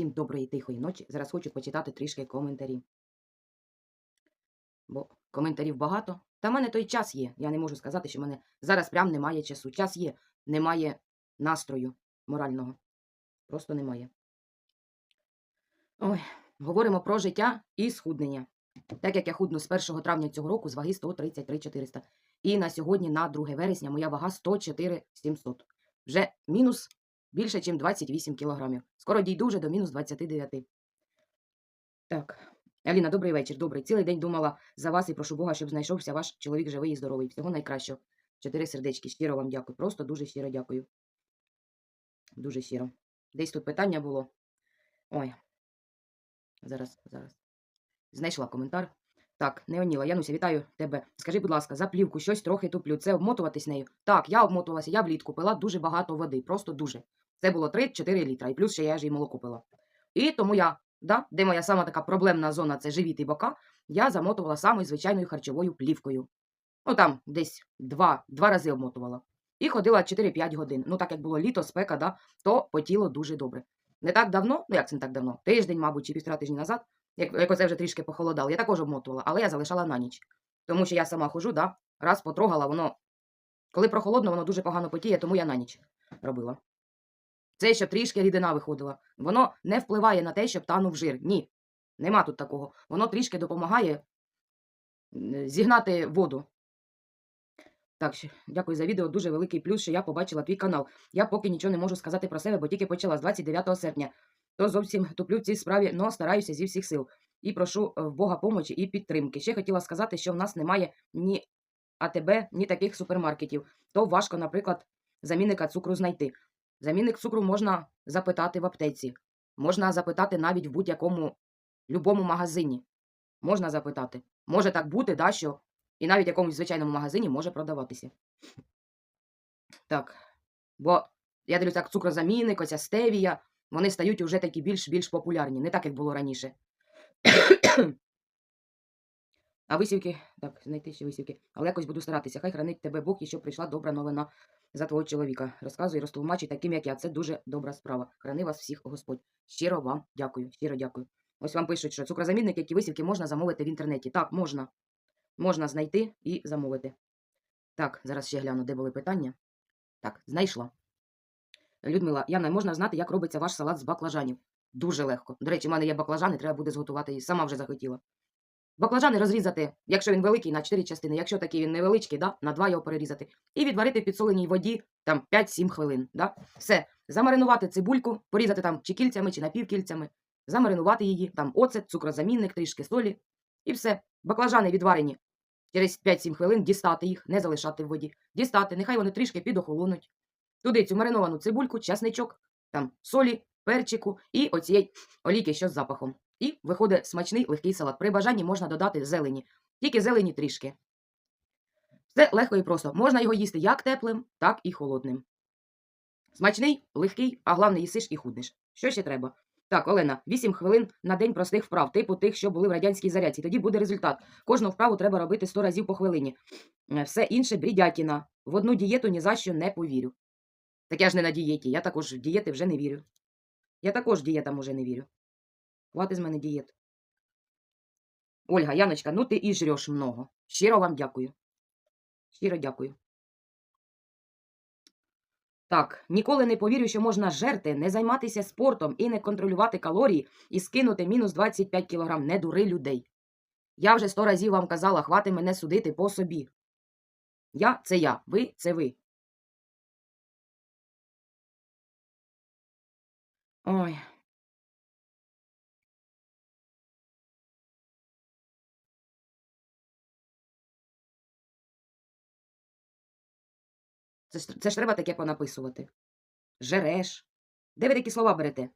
Всім доброї тихої ночі. Зараз хочу почитати трішки коментарі. Бо коментарів багато. Та в мене той час є. Я не можу сказати, що в мене зараз прям немає часу. Час є, немає настрою морального. Просто немає. Ой, говоримо про життя і схуднення. Так як я худну з 1 травня цього року з ваги 133 400. І на сьогодні, на 2 вересня, моя вага 104 700. Вже мінус більше, ніж 28 кілограмів. Скоро дійду вже до мінус 29. Так. Аліна, добрий вечір. Добрий. Цілий день думала за вас і прошу Бога, щоб знайшовся ваш чоловік живий і здоровий. Всього найкращого. Чотири сердечки. Щиро вам дякую. Просто дуже щиро дякую. Дуже щиро. Десь тут питання було. Ой. Зараз, зараз. Знайшла коментар. Так, Неоніла, Януся, вітаю тебе. Скажи, будь ласка, за плівку щось трохи туплю. Це обмотуватись нею? Так, я обмотувалася, я влітку пила дуже багато води, просто дуже. Це було 3-4 літра, і плюс ще я ж і молоко пила. І тому я, да, де моя сама така проблемна зона це живіт і бока, я замотувала самою звичайною харчовою плівкою. Ну там десь два, два рази обмотувала. І ходила 4-5 годин. Ну, так як було літо, спека, да, то потіло дуже добре. Не так давно, ну як це не так давно, тиждень, мабуть, чи півтора тижні назад, як, як оце вже трішки похолодало, я також обмотувала, але я залишала на ніч. Тому що я сама хожу, да, раз потрогала, воно. Коли прохолодно, воно дуже погано потіє, тому я на ніч робила. Це щоб трішки рідина виходила. Воно не впливає на те, щоб танув жир. Ні. Нема тут такого. Воно трішки допомагає зігнати воду. Так, ще- дякую за відео. Дуже великий плюс, що я побачила твій канал. Я поки нічого не можу сказати про себе, бо тільки почала з 29 серпня. То зовсім туплю в цій справі, але стараюся зі всіх сил. І прошу е, в Бога помочі і підтримки. Ще хотіла сказати, що в нас немає ні АТБ, ні таких супермаркетів. То важко, наприклад, замінника цукру знайти. Замінник цукру можна запитати в аптеці, можна запитати навіть в будь-якому любому магазині. Можна запитати. Може так бути, да, що і навіть в якомусь звичайному магазині може продаватися. Так. Бо я дивлюся, так цукрозамінник, оця стевія, вони стають уже такі більш-більш популярні, не так, як було раніше. А висівки, так, знайти ще висівки. Але якось буду старатися. Хай хранить тебе Бог і щоб прийшла добра новина за твого чоловіка. Розказуй, розтолмачуй таким, як я. Це дуже добра справа. Храни вас всіх, Господь. Щиро вам дякую. Щиро дякую. Ось вам пишуть, що цукрозамінники, які висівки можна замовити в інтернеті. Так, можна. Можна знайти і замовити. Так, зараз ще гляну, де були питання. Так, знайшла. Людмила, Яна, можна знати, як робиться ваш салат з баклажанів? Дуже легко. До речі, в мене є баклажани, треба буде зготувати її. Сама вже захотіла. Баклажани розрізати, якщо він великий, на 4 частини, якщо такий він невеличкий, да, на 2 його перерізати. І відварити в підсоленій воді там 5-7 хвилин. Да? Все. Замаринувати цибульку, порізати там чи кільцями, чи напівкільцями, замаринувати її, там оцет, цукрозамінник, трішки солі. І все. Баклажани відварені. Через 5-7 хвилин дістати їх, не залишати в воді. Дістати, нехай вони трішки підохолонуть. Туди цю мариновану цибульку, часничок, там солі, перчику і оцієї олійки, що з запахом. І виходить смачний легкий салат. При бажанні можна додати зелені, тільки зелені трішки. Все легко і просто. Можна його їсти як теплим, так і холодним. Смачний, легкий, а головне їсиш і худнеш. Що ще треба? Так, Олена, 8 хвилин на день простих вправ, типу тих, що були в радянській зарядці. Тоді буде результат. Кожну вправу треба робити 100 разів по хвилині. Е, Все інше брідятіна. В одну дієту ні за що не повірю. Так я ж не на дієті, я також в дієти вже не вірю. Я також дієтам уже не вірю. Хватить з мене дієт. Ольга, Яночка, ну ти і жреш много. Щиро вам дякую. Щиро дякую. Так, ніколи не повірю, що можна жерти, не займатися спортом і не контролювати калорії і скинути мінус 25 кілограм. Не дури людей. Я вже сто разів вам казала, хвати мене судити по собі. Я це я, ви це ви. Ой. Це ж, це ж треба таке понаписувати. Жереш. Де ви такі слова берете?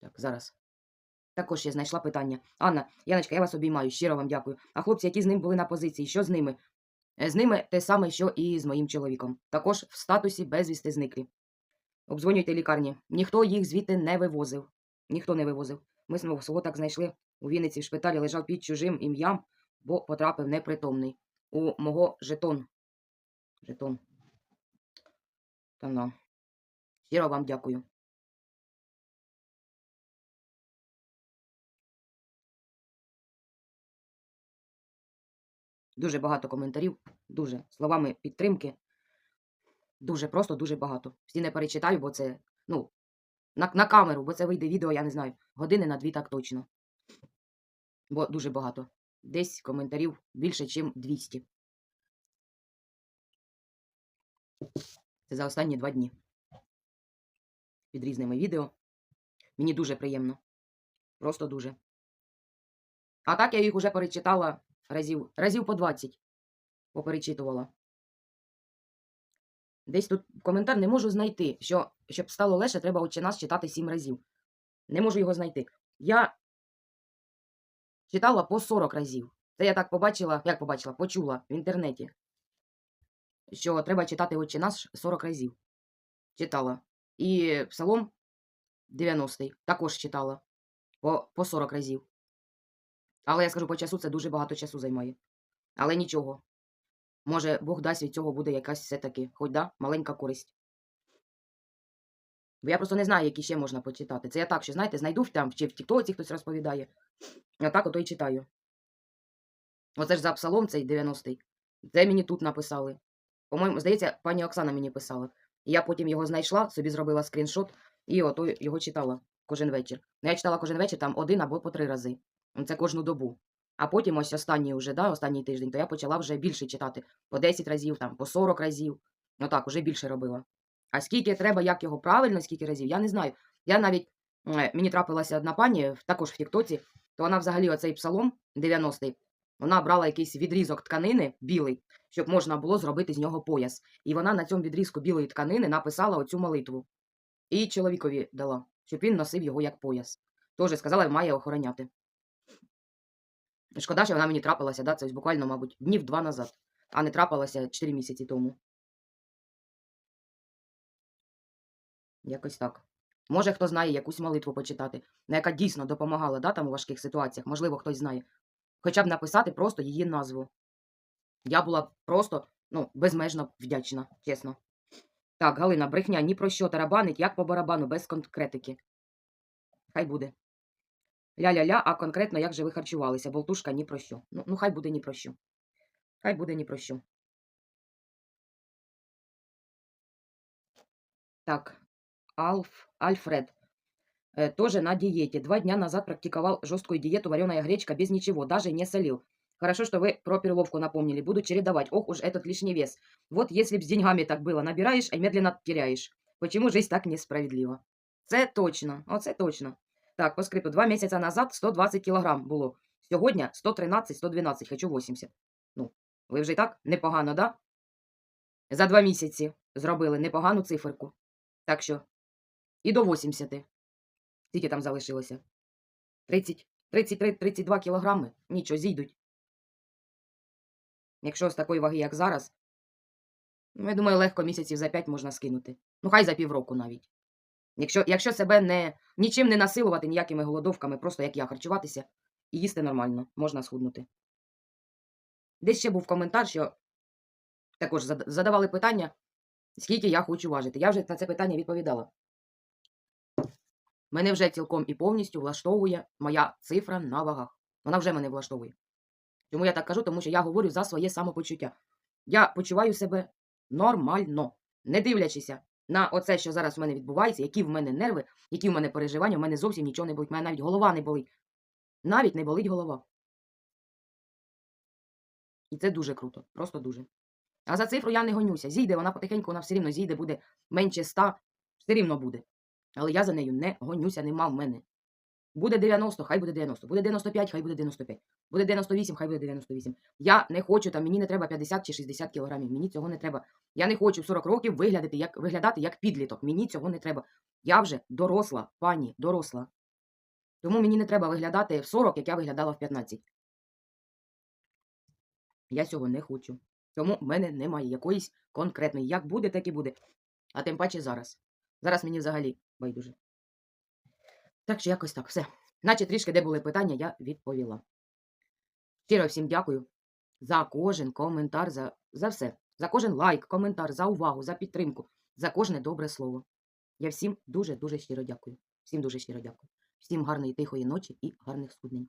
Так, зараз. Також я знайшла питання. Анна, Яночка, я вас обіймаю, щиро вам дякую. А хлопці, які з ним були на позиції, що з ними? Е, З ними те саме, що і з моїм чоловіком. Також в статусі безвісти зниклі. Обдзвонюйте лікарні. Ніхто їх звідти не вивозив. ніхто не вивозив. Ми свого так знайшли у Вінниці в шпиталі, лежав під чужим ім'ям, бо потрапив непритомний. У мого жетон. Жетон. Та на. Щиро вам дякую. Дуже багато коментарів, дуже словами підтримки. Дуже просто, дуже багато. Всі не перечитаю, бо це, ну, на, на камеру, бо це вийде відео, я не знаю, години на дві так точно. Бо дуже багато. Десь коментарів більше, ніж 200. Це за останні два дні. Під різними відео. Мені дуже приємно. Просто дуже. А так я їх уже перечитала разів, разів по 20. Поперечитувала. Десь тут коментар не можу знайти, що щоб стало легше, треба «Отче нас читати сім разів. Не можу його знайти. Я читала по 40 разів. Це я так побачила, як побачила, почула в інтернеті, що треба читати «Отче нас 40 разів. Читала. І Псалом 90-й також читала по, по 40 разів. Але я скажу по часу, це дуже багато часу займає. Але нічого. Може, Бог дасть від цього буде якась все-таки, хоч да, маленька користь. Бо я просто не знаю, які ще можна почитати. Це я так, що, знаєте, знайду там, чи в Тіктоці хтось розповідає. А так ото й читаю. Оце ж за псалом цей 90-й. Це мені тут написали. По-моєму, здається, пані Оксана мені писала. Я потім його знайшла, собі зробила скріншот і ото його читала кожен вечір. Ну, я читала кожен вечір там один або по три рази. Це кожну добу. А потім ось останній уже, да, останній тиждень, то я почала вже більше читати. По 10 разів, там, по 40 разів. Ну так, уже більше робила. А скільки треба, як його правильно, скільки разів, я не знаю. Я навіть, е, мені трапилася одна пані, також в Тіктоці, то вона взагалі оцей псалом 90-й, вона брала якийсь відрізок тканини білий, щоб можна було зробити з нього пояс. І вона на цьому відрізку білої тканини написала оцю молитву. І чоловікові дала, щоб він носив його як пояс. Тоже сказала, має охороняти. Шкода, що вона мені трапилася, да, це ось буквально, мабуть, днів два назад, а не трапилася 4 місяці тому. Якось так. Може, хто знає якусь молитву почитати, на яка дійсно допомагала да, там у важких ситуаціях, можливо, хтось знає. Хоча б написати просто її назву. Я була просто ну, безмежно вдячна, чесно. Так, Галина, брехня ні про що тарабанить, як по барабану, без конкретики. Хай буде. Ля-ля-ля, а конкретно як же ви харчувалися? Болтушка ні про що. Ну, ну хай буде ні про що. Хай буде ні про що. Так, Алф, Альфред. Э, тоже на диете. Два дня назад практиковал жесткую диету, вареная гречка без ничего, даже не солил. Хорошо, что вы про перловку напомнили. Буду чередовать. Ох уж этот лишний вес. Вот если б с деньгами так было. Набираешь, а медленно теряешь. Почему жизнь так несправедлива? Це точно. Оце точно. Так, по скрипту. Два місяці назад 120 кілограм було. Сьогодні 113-112, хочу 80. Ну, ви вже і так непогано, да? За два місяці зробили непогану циферку. Так що, і до 80. Скільки там залишилося? 30, 33-32 кілограми? Нічого, зійдуть. Якщо з такої ваги, як зараз, ну, я думаю, легко місяців за 5 можна скинути. Ну, хай за півроку навіть. Якщо, якщо себе не, нічим не насилувати, ніякими голодовками, просто як я харчуватися і їсти нормально, можна схуднути. Десь ще був коментар, що також задавали питання, скільки я хочу важити. Я вже на це питання відповідала. Мене вже цілком і повністю влаштовує моя цифра на вагах. Вона вже мене влаштовує. Чому я так кажу? Тому що я говорю за своє самопочуття. Я почуваю себе нормально, не дивлячися на оце, що зараз в мене відбувається, які в мене нерви, які в мене переживання, в мене зовсім нічого не болить. У мене навіть голова не болить. Навіть не болить голова. І це дуже круто, просто дуже. А за цифру я не гонюся. Зійде, вона потихеньку, вона все рівно зійде, буде менше ста, все рівно буде. Але я за нею не гонюся, нема в мене. Буде 90, хай буде 90. Буде 95, хай буде 95. Буде 98, хай буде 98. Я не хочу, там мені не треба 50 чи 60 кілограмів. Мені цього не треба. Я не хочу в 40 років виглядати як, виглядати як підліток. Мені цього не треба. Я вже доросла, пані, доросла. Тому мені не треба виглядати в 40, як я виглядала в 15. Я цього не хочу. Тому в мене немає якоїсь конкретної. Як буде, так і буде. А тим паче зараз. Зараз мені взагалі байдуже. Так що якось так, все. Наче трішки, де були питання, я відповіла. Щиро всім дякую за кожен коментар, за, за все. За кожен лайк, коментар, за увагу, за підтримку, за кожне добре слово. Я всім дуже-дуже щиро дякую. Всім дуже щиро дякую. Всім гарної тихої ночі і гарних схуднень.